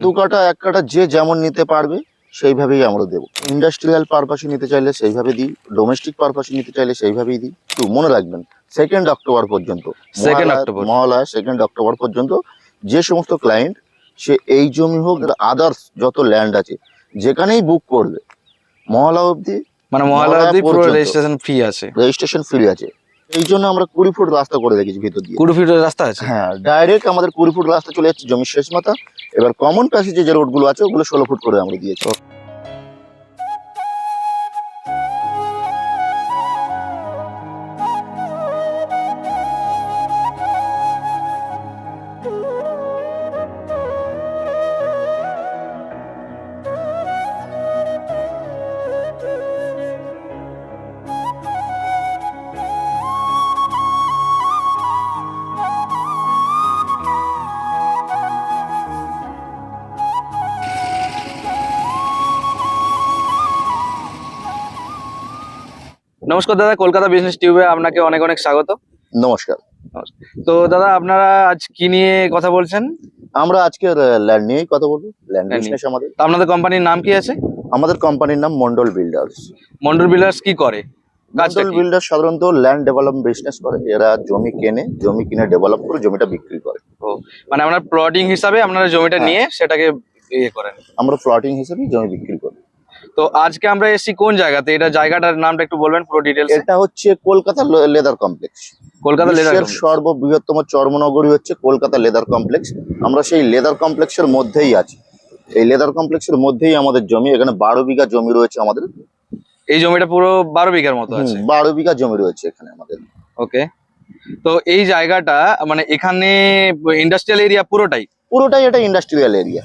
দু কাটা এক কাটা যে যেমন নিতে পারবে সেইভাবেই আমরা দেবো। ইন্ডাস্ট্রিয়াল পারপাসে নিতে চাইলে সেইভাবে দিই ডোমেস্টিক পারপাসে নিতে চাইলে সেইভাবেই দিই। তো মনে রাখবেন সেকেন্ড অক্টোবর পর্যন্ত Mahalaya- October. Mahalaya second October পর্যন্ত যে সমস্ত ক্লায়েন্ট সে এই জমি হোক আদার্স যত ল্যান্ড আছে যেখানেই বুক করবে মহালয়া অবধি মানে মহালয়া মহালয়া অবধি পুরো রেজিস্ট্রেশন ফ্রি আছে। রেজিস্ট্রেশন ফ্রি আছে। এই জন্য আমরা কুড়ি ফুট রাস্তা করে রেখেছি ভিতর দিয়ে। কুড়ি ফুটের রাস্তা আছে? হ্যাঁ ডাইরেক্ট আমাদের কুড়ি ফুট রাস্তা চলে যাচ্ছে জমির শেষ মাথা। এবার কমন প্যাসেজে যে রোডগুলো আছে ওগুলো ষোলো ফুট করে আমরা দিয়েছি। নমস্কার দাদা কলকাতা বিজনেস টিউবে আপনাকে অনেক অনেক স্বাগত। নমস্কার। তো দাদা আপনারা আজ কি নিয়ে কথা বলছেন? আমরা আজকে ল্যান্ড নিয়েই কথা বলব ল্যান্ড বিজনেস আমাদের। তো আপনাদের কোম্পানির নাম কি আছে? আমাদের কোম্পানির নাম মন্ডল বিল্ডার্স মন্ডল বিল্ডার্স কি করে? মন্ডল? বিল্ডার সাধারণত ল্যান্ড ডেভেলপমেন্ট বিজনেস করে। এরা জমি কেনে জমি কিনে ডেভেলপ করে জমিটা বিক্রি করে। ও মানে আপনার প্লটিং হিসাবে আপনারা জমিটা হ্যাঁ। নিয়ে সেটাকে ইয়ে করেন। আমরা প্লটিং হিসেবে জমি বিক্রি করি তো আজকে আমরা এসেছি কোন জায়গাতে? এটা জায়গাটার নামটা একটু বলবেন পুরো ডিটেলস এটা হচ্ছে Kolkata leather complex. Kolkata leather সর্ববৃহত্তম চর্মনগরী হচ্ছে কলকাতা লেদার কমপ্লেক্স। আমরা সেই লেদার কমপ্লেক্সের মধ্যেই আছি। এই লেদার কমপ্লেক্সের মধ্যেই আমাদের জমি এখানে বারো বিঘা জমি রয়েছে আমাদের। এই জমিটা পুরো বারো বিঘার মতো আছে? বারো বিঘা জমি রয়েছে এখানে আমাদের। ওকে। তো এই জায়গাটা মানে এখানে ইন্ডাস্ট্রিয়াল এরিয়া পুরোটাই? পুরোটাই এটা ইন্ডাস্ট্রিয়াল এরিয়া।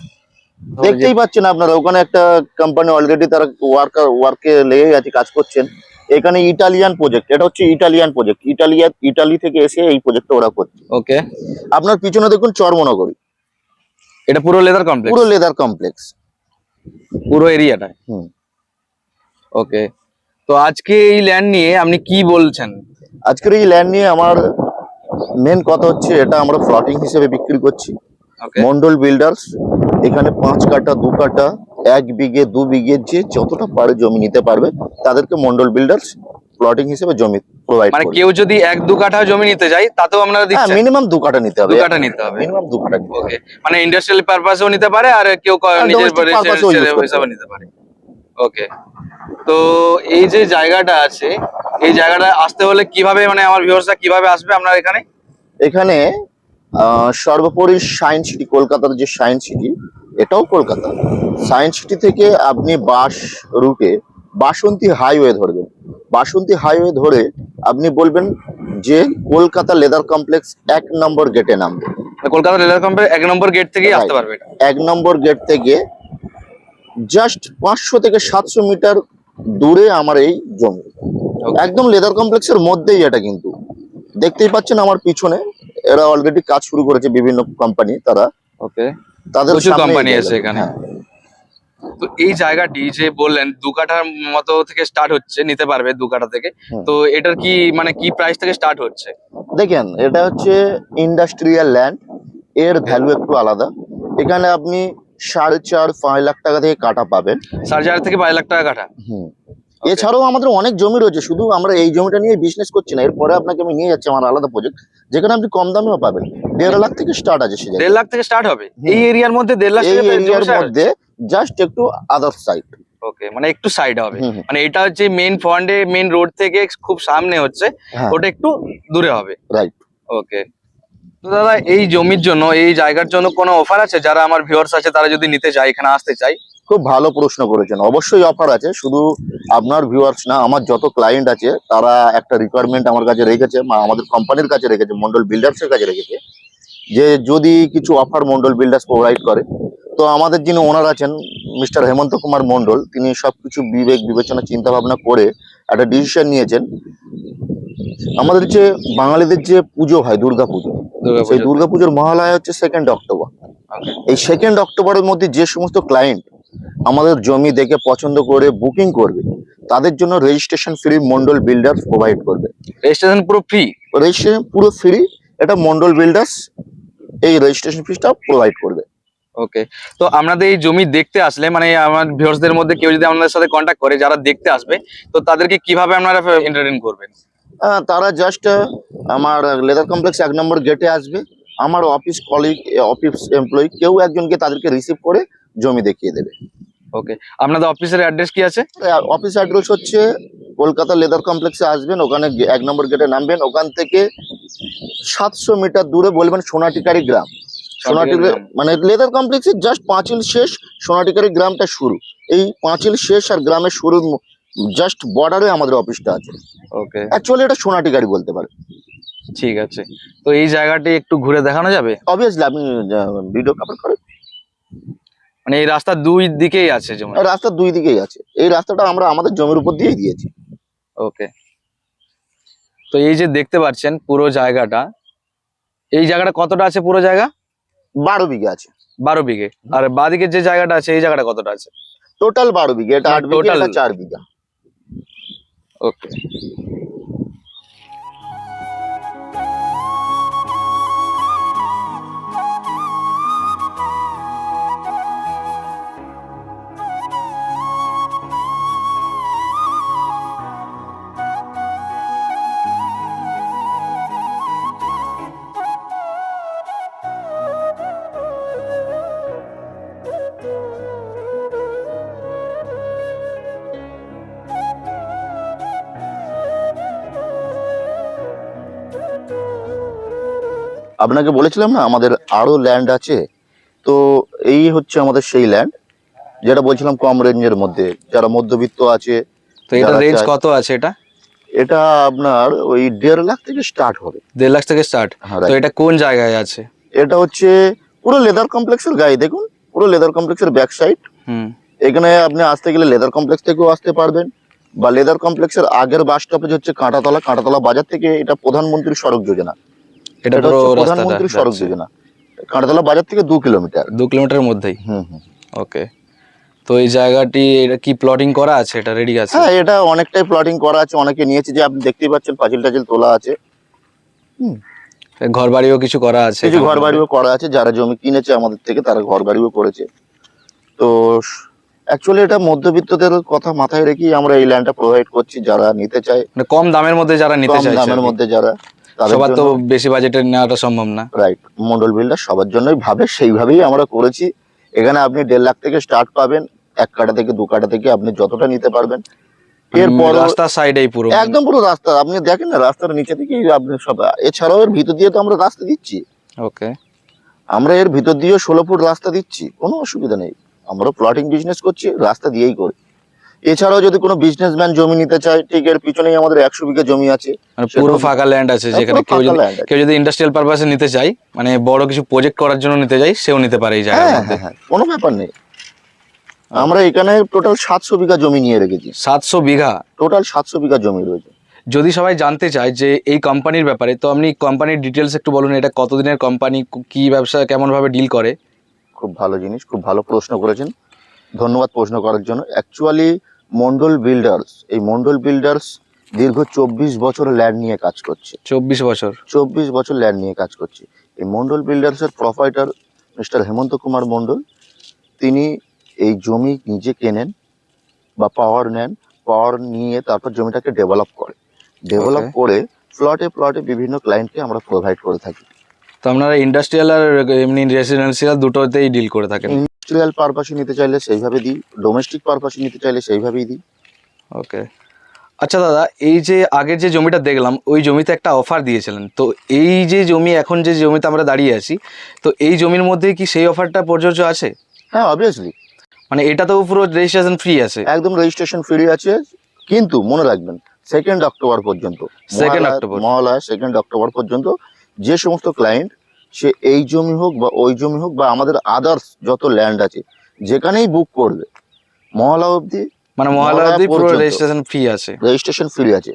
দেখতেই পাচ্ছেন আপনারা ওখানে একটা কোম্পানি অলরেডি তারা ওয়ার্কার ওয়ার্কে লেগে আছে কাজ করছেন। এখানে ইটালিয়ান প্রজেক্ট এটা হচ্ছে ইটালিয়ান প্রজেক্ট ইটালিয়ান ইটালি থেকে এসে এই প্রজেক্টটা ওরা করছে। ওকে আপনার পিছনে দেখুন চর্মনগরী। এটা পুরো লেদার কমপ্লেক্স পুরো লেদার কমপ্লেক্স পুরো এরিয়াটা হুম। ওকে তো আজকে এই ল্যান্ড নিয়ে আপনি কি বলছেন? আজকের এই ল্যান্ড নিয়ে আমার মেন কথা হচ্ছে এটা আমরা ফ্লটিং হিসেবে বিক্রি করছি। মন্ডল বিল্ডার্স এখানে পাঁচ কাটা দু কাটা এক বিঘে দু বিঘে যে যতটা পারে জমি নিতে পারবে তাদেরকে মন্ডল বিল্ডার্স প্লটিং হিসেবে জমি প্রোভাইড মানে কেউ যদি এক দু কাঠা জমি নিতে যায় তাতেও আপনারা হ্যাঁ মিনিমাম দু কাটা নিতে হবে। দু কাঠা নিতে হবে। মিনিমাম দু ওকে মানে ইন্ডাস্ট্রিয়াল পারপাসেও নিতে পারে আর কেউ নিজের করতে হিসাবে নিতে পারে। ওকে তো এই যে জায়গাটা আছে এই জায়গাটা আসতে হলে কীভাবে মানে আমার ভিউয়ার্সরা কীভাবে আসবে আপনার এখানে? এখানে সর্বোপরি সায়েন্স সিটি কলকাতার যে সায়েন্স সিটি এটাও কলকাতা। সায়েন্স সিটি থেকে আপনি বাস রুটে বাসন্তী হাইওয়ে ধরবেন। বাসন্তী হাইওয়ে ধরে আপনি বলবেন যে কলকাতা লেদার কমপ্লেক্স এক নম্বর গেটে নামবে। কলকাতা লেদার কমপ্লেক্স এক নম্বর গেট থেকে আসতে. পারবে এক নম্বর গেট থেকে জাস্ট পাঁচশো থেকে সাতশো মিটার দূরে আমার এই জমি। একদম লেদার কমপ্লেক্সের মধ্যেই এটা কিন্তু। দেখতেই পাচ্ছেন আমার পিছনে এরা অলরেডি কাজ শুরু করেছে বিভিন্ন কোম্পানি তারা। ওকে তাদের এই আছে এখানে। হ্যাঁ। তো এই জায়গাটি যে বললেন দু কাঠার মতো থেকে স্টার্ট হচ্ছে নিতে পারবে দু কাঠা থেকে। তো এটার কি মানে কি প্রাইস থেকে স্টার্ট হচ্ছে? দেখেন এটা হচ্ছে ইন্ডাস্ট্রিয়াল ল্যান্ড এর ভ্যালু একটু আলাদা। এখানে আপনি সাড়ে চার পাঁচ লাখ টাকা থেকে কাটা পাবেন। সাড়ে চার থেকে পাঁচ লাখ টাকা কাটা হুম। এছাড়াও আমাদের অনেক জমি রয়েছে শুধু আমরা এই জমিটা নিয়ে বিজনেস করছি না এরপরে আপনাকে আমি নিয়ে যাচ্ছি আমার আলাদা প্রজেক্ট যেখানে আপনি কম দামেও পাবেন। দেড় লাখ থেকে স্টার্ট আছে সে দেড় লাখ থেকে স্টার্ট হবে? এই এরিয়ার মধ্যে দেড় লাখ এই এরিয়ার মধ্যে জাস্ট একটু আদার সাইড ওকে মানে একটু সাইড হবে। মানে এটা হচ্ছে ফন্ডে মেইন রোড থেকে খুব সামনে হচ্ছে হ্যাঁ। ওটা একটু দূরে হবে। রাইট ওকে তো দাদা এই জমির জন্য এই জায়গার জন্য কোনো অফার আছে? যারা আমার ভিউয়ার্স আছে তারা যদি নিতে চায় এখানে আসতে চাই খুব ভালো প্রশ্ন করেছেন। অবশ্যই অফার আছে শুধু আপনার ভিউয়ার্স না আমার যত ক্লায়েন্ট আছে তারা একটা রিকোয়ারমেন্ট আমার কাছে রেখেছে আমাদের কোম্পানির কাছে রেখেছে মন্ডল বিল্ডার্সের কাছে রেখেছে যে যদি কিছু অফার মন্ডল বিল্ডার্স প্রোভাইড করে তো আমাদের যিনি ওনার আছেন মিস্টার হেমন্ত কুমার মন্ডল তিনি সবকিছু বিবেক বিবেচনা চিন্তা ভাবনা করে একটা ডিসিশন নিয়েছেন। আমাদের যে বাঙালিদের যে পুজো হয় দুর্গা পুজো সেই দুর্গাপুজোর মহালয়া হচ্ছে সেকেন্ড অক্টোবর এই সেকেন্ড অক্টোবরের মধ্যে যে সমস্ত ক্লায়েন্ট আমাদের জমি দেখে পছন্দ করে বুকিং করবে তাদের জন্য registration free Mondal builders provide করবে। রেজিস্ট্রেশন পুরো ফ্রি রেজিস্ট্রেশন পুরো ফ্রি এটা মন্ডল বিল্ডার্স এই রেজিস্ট্রেশন ফিসটা প্রোভাইড করবে। ওকে তো আপনাদের এই জমি দেখতে আসলে মানে আমার ভিউয়ার্সদের মধ্যে কেউ যদি আমাদের সাথে কন্ট্যাক্ট করে যারা দেখতে আসবে তো তাদেরকে কীভাবে আপনারা এন্টারটেইন করবেন? তারা জাস্ট আমার লেদার কমপ্লেক্স এক নম্বর গেটে আসবে। আমার অফিস কলিগ অফিস এমপ্লয়ি কেউ একজনকে তাদেরকে রিসিভ করে জমি দেখিয়ে দেবে। ওকে আপনাদের অফিসের অ্যাড্রেস কি আছে? অফিস অ্যাড্রেস হচ্ছে কলকাতা লেদার কমপ্লেক্সে আসবেন ওখানে এক নম্বর গেটে নামবেন ওখান থেকে সাতশো মিটার দূরে বলবেন সোনাটিকারি গ্রাম। সোনাটিকারি মানে লেদার কমপ্লেক্সের জাস্ট পাঁচিল শেষ সোনাটিকারি গ্রামটা শুরু। এই পাঁচিল শেষ আর গ্রামের শুরু জাস্ট বর্ডারে আমাদের অফিসটা আছে। ওকে অ্যাকচুয়ালি এটা সোনাটিকারি বলতে পারে ঠিক আছে। তো এই জায়গাটি একটু ঘুরে দেখানো যাবে? অবভিয়াসলি আপনি ভিডিও কভার করেন। মানে এই রাস্তা দুই দিকেই আছে জমি রাস্তা দুই দিকেই আছে। এই রাস্তাটা আমরা আমাদের জমির উপর দিয়েই দিয়েছি। ওকে। তো এই যে দেখতে পাচ্ছেন পুরো জায়গাটা এই জায়গাটা কতটা আছে পুরো জায়গা? বারো বিঘে আছে। বারো বিঘে। আর বাদিকের যে জায়গাটা আছে এই জায়গাটা কতটা আছে? টোটাল বারো বিঘে। এটা আট বিঘে চার বিঘা। ওকে। আপনাকে বলেছিলাম না আমাদের আরও ল্যান্ড আছে। তো এই হচ্ছে আমাদের সেই ল্যান্ড যেটা বলছিলাম কম রেঞ্জের মধ্যে। যারা মধ্যবিত্ত আছে তো এটা রেঞ্জ কত আছে এটা? এটা আপনার ওই দেড় লাখ থেকে স্টার্ট হবে। দেড় লাখ থেকে স্টার্ট হ্যাঁ, তো এটা কোন জায়গায় আছে? এটা হচ্ছে পুরো লেদার কমপ্লেক্সের গায়ে দেখুন। পুরো লেদার কমপ্লেক্সের ব্যাক সাইড এখানে আপনি আসতে গেলে লেদার কমপ্লেক্স থেকেও আসতে পারবেন। বা লেদার কমপ্লেক্সের আগের বাস স্টপেজ হচ্ছে কাঁটাতলা। কাঁটাতলা বাজার থেকে এটা প্রধানমন্ত্রী সড়ক যোজনা। এটা প্রধানমন্ত্রী সড়ক যোজনা। কাঁটাতলা বাজার থেকে দু কিলোমিটার দু কিলোমিটারের মধ্যেই? হুম হুম। ওকে। তো এই জায়গাটি এটা কি প্লটিং করা আছে? এটা রেডি আছে? হ্যাঁ এটা অনেকটাই প্লটিং করা আছে। অনেকে নিয়েছে যে আপনি দেখতেই পাচ্ছেন পাঁচিল টাচিল তোলা আছে। হুম। ঘর বাড়িও কিছু করা আছে কিছু ঘর বাড়িও করা আছে। যারা জমি কিনেছে আমাদের থেকে তারা ঘর বাড়িও করেছে। তো অ্যাকচুয়ালি এটা মধ্যবিত্তদের কথা মাথায় রেখেই আমরা এই ল্যান্ডটা প্রোভাইড করছি যারা নিতে চায়। মানে কম দামের মধ্যে যারা নিতে চায় দামের মধ্যে যারা সবার তো বেশি বাজেটের নেওয়াটা সম্ভব না। রাইট মন্ডল বিল্ডার সবার জন্যই ভাবে সেইভাবেই আমরা করেছি। এখানে আপনি দেড় লাখ থেকে স্টার্ট পাবেন এক কাটা থেকে দু কাটা থেকে আপনি যতটা নিতে পারবেন। এরপর রাস্তার সাইডেই পুরো। একদম পুরো রাস্তা। আপনি দেখেন না রাস্তার নিচে থেকেই আপনি সব এছাড়াও এর ভিতর দিয়ে তো আমরা রাস্তা দিচ্ছি। ওকে আমরা এর ভিতর দিয়েও ষোলো ফুট রাস্তা দিচ্ছি কোনো অসুবিধা নেই। আমরা প্লটিং বিজনেস করছি রাস্তা দিয়েই করি। এছাড়াও যদি কোনো বিজনেসম্যান জমি নিতে চায় ঠিক এর পিছনেই আমাদের একশো বিঘা জমি আছে। মানে পুরো ফাঁকা ল্যান্ড আছে হ্যাঁ, যেখানে কেউ যদি কেউ যদি ইন্ডাস্ট্রিয়াল পারপাসে নিতে চায় মানে বড় কিছু প্রজেক্ট করার জন্য নিতে চাই সেও নিতে পারে এই জায়গার হ্যাঁ হ্যাঁ হ্যাঁ কোনো ব্যাপার নেই। আমরা এখানে টোটাল সাতশো বিঘা জমি নিয়ে রেখেছি। সাতশো বিঘা? টোটাল সাতশো বিঘা জমি রয়েছে। যদি সবাই জানতে চায় যে এই কোম্পানির ব্যাপারে তো আপনি কোম্পানির ডিটেলস একটু বলুন এটা কতদিনের কোম্পানি কি ব্যবসা কেমন ভাবে ডিল করে? খুব ভালো জিনিস খুব ভালো প্রশ্ন করেছেন। ধন্যবাদ প্রশ্ন করার জন্য। অ্যাকচুয়ালি মন্ডল বিল্ডার্স এই মন্ডল বিল্ডার্স দীর্ঘ চব্বিশ বছর ল্যান্ড নিয়ে কাজ করছে। চব্বিশ বছর? চব্বিশ বছর ল্যান্ড নিয়ে কাজ করছে। এই মন্ডল বিল্ডার্সের প্রোপাইটার মিস্টার হেমন্ত কুমার মন্ডল তিনি এই জমি নিজে কেনেন বা পাওয়ার নেন পাওয়ার নিয়ে তারপর জমিটাকে ডেভেলপ করে। ডেভেলপ করে প্লটে প্লটে বিভিন্ন ক্লায়েন্টকে আমরা প্রোভাইড করে থাকি। তো আপনারা ইন্ডাস্ট্রিয়াল আর এমনি রেসিডেন্সিয়াল দুটোতেই ডিল করে থাকেন। ইন্ডাস্ট্রিয়াল পারপাসে নিতে চাইলে সেইভাবে দিই ডোমেস্টিক পারপাসে নিতে চাইলে সেইভাবেই দিই। ওকে আচ্ছা দাদা এই যে আগের যে জমিটা দেখলাম ওই জমিতে একটা অফার দিয়েছিলেন। তো এই যে জমি এখন যে জমিতে আমরা দাঁড়িয়ে আছি তো এই জমির মধ্যে কি সেই অফারটা প্রযোজ্য আছে? হ্যাঁ অবভিয়াসলি মানে এটা তো পুরো রেজিস্ট্রেশন ফ্রি আছে। একদম রেজিস্ট্রেশন ফ্রি আছে কিন্তু মনে রাখবেন সেকেন্ড অক্টোবর পর্যন্ত second October. Mahalaya second October পর্যন্ত যে সমস্ত ক্লায়েন্ট সে এই জমি হোক বা ওই জমি হোক বা আমাদের আদার্স যত ল্যান্ড আছে যেখানেই বুক করবে মহালয়া অবধি মানে মহালয়া মহালয়া অবধি পুরো রেজিস্ট্রেশন ফ্রি আছে। রেজিস্ট্রেশন ফ্রি আছে।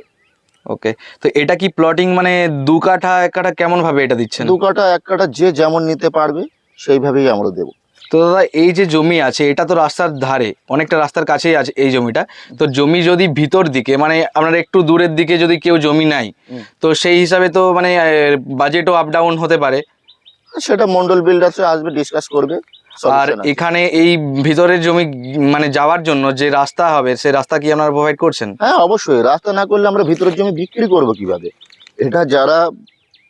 ওকে তো এটা কি প্লটিং মানে দু কাঠা এক কাঠা কেমন ভাবে এটা দিচ্ছেন? দু কাঠা এক কাঠা যে যেমন নিতে পারবে সেইভাবেই আমরা দেবো। তো দাদা এই যে জমি আছে এটা তো রাস্তার ধারে অনেকটা রাস্তার কাছেই আছে এই জমিটা। তো জমি যদি ভিতর দিকে মানে আপনার একটু দূরের দিকে যদি কেউ জমি নাই তো সেই হিসাবে তো মানে বাজেটও আপ ডাউন হতে পারে। সেটা মন্ডল বিল্ডার্সে আসবে ডিসকাস করবে আর এখানে এই ভিতরের জমি মানে যাওয়ার জন্য যে রাস্তা হবে সেই রাস্তা কি আপনারা প্রোভাইড করছেন? হ্যাঁ অবশ্যই। রাস্তা না করলে আমরা ভিতরের জমি বিক্রি করব কীভাবে? এটা যারা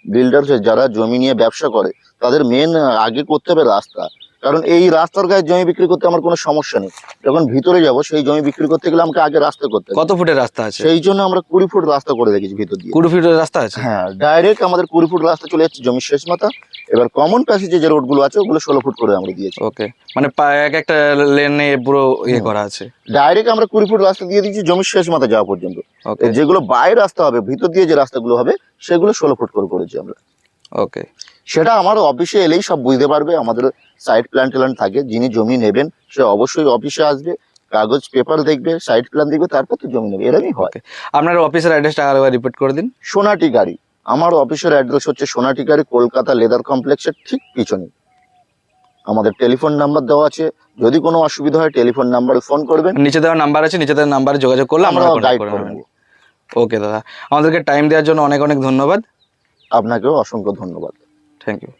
বিল্ডার যারা জমি নিয়ে ব্যবসা করে তাদের মেন আগে করতে হবে রাস্তা। কারণ এই রাস্তার গায়ে জমি বিক্রি করতে আমার কোনো সমস্যা নেই। যখন ভিতরে যাব সেই জমি বিক্রি করতে গেলে আমাকে আগে রাস্তা করতে কত ফুটের রাস্তা আছে? সেই জন্য আমরা কুড়ি ফুট রাস্তা করে রেখেছি ভিতর দিয়ে। কুড়ি ফিটের রাস্তা আছে? হ্যাঁ ডাইরেক্ট আমাদের কুড়ি ফুট রাস্তা চলে যাচ্ছে জমির শেষ মাথা। এবার কমন প্যাসেজে যে রোডগুলো আছে ওগুলো ষোলো ফুট করে আমরা দিয়েছি। ওকে মানে এক একটা লেনে পুরো ইয়ে করা আছে। ডাইরেক্ট আমরা কুড়ি ফুট রাস্তা দিয়ে দিচ্ছি জমির শেষ মাথা যাওয়া পর্যন্ত। যেগুলো বাইরে রাস্তা হবে ভিতর দিয়ে যে রাস্তাগুলো হবে সেগুলো ষোলো ফুট করে করেছি আমরা। ওকে সেটা আমার অফিসে এলেই সব বুঝতে পারবে আমাদের সাইট প্ল্যান ট্যান থাকে যিনি জমি নেবেন সে অবশ্যই অফিসে আসবে কাগজ পেপার দেখবে সাইট প্ল্যান দেখবে তারপর তো জমি নেবে এরকমই হয়। আপনার অফিসের অ্যাড্রেসটা আরেকবার রিপিট করে দিন। সোনাটি গাড়ি। আমার অফিসের অ্যাড্রেস হচ্ছে সোনাটি গাড়ি কলকাতা লেদার কমপ্লেক্সের ঠিক পিছনে। আমাদের টেলিফোন নাম্বার দেওয়া আছে যদি কোনো অসুবিধা হয় টেলিফোন নাম্বারে ফোন করবেন। নিচে দেওয়া নাম্বার আছে নিচে দেওয়া নাম্বারে যোগাযোগ করলে আমরা গাইড করে ওকে দাদা। আমাদেরকে টাইম দেওয়ার জন্য অনেক অনেক ধন্যবাদ। আপনাকেও অসংখ্য ধন্যবাদ। Thank you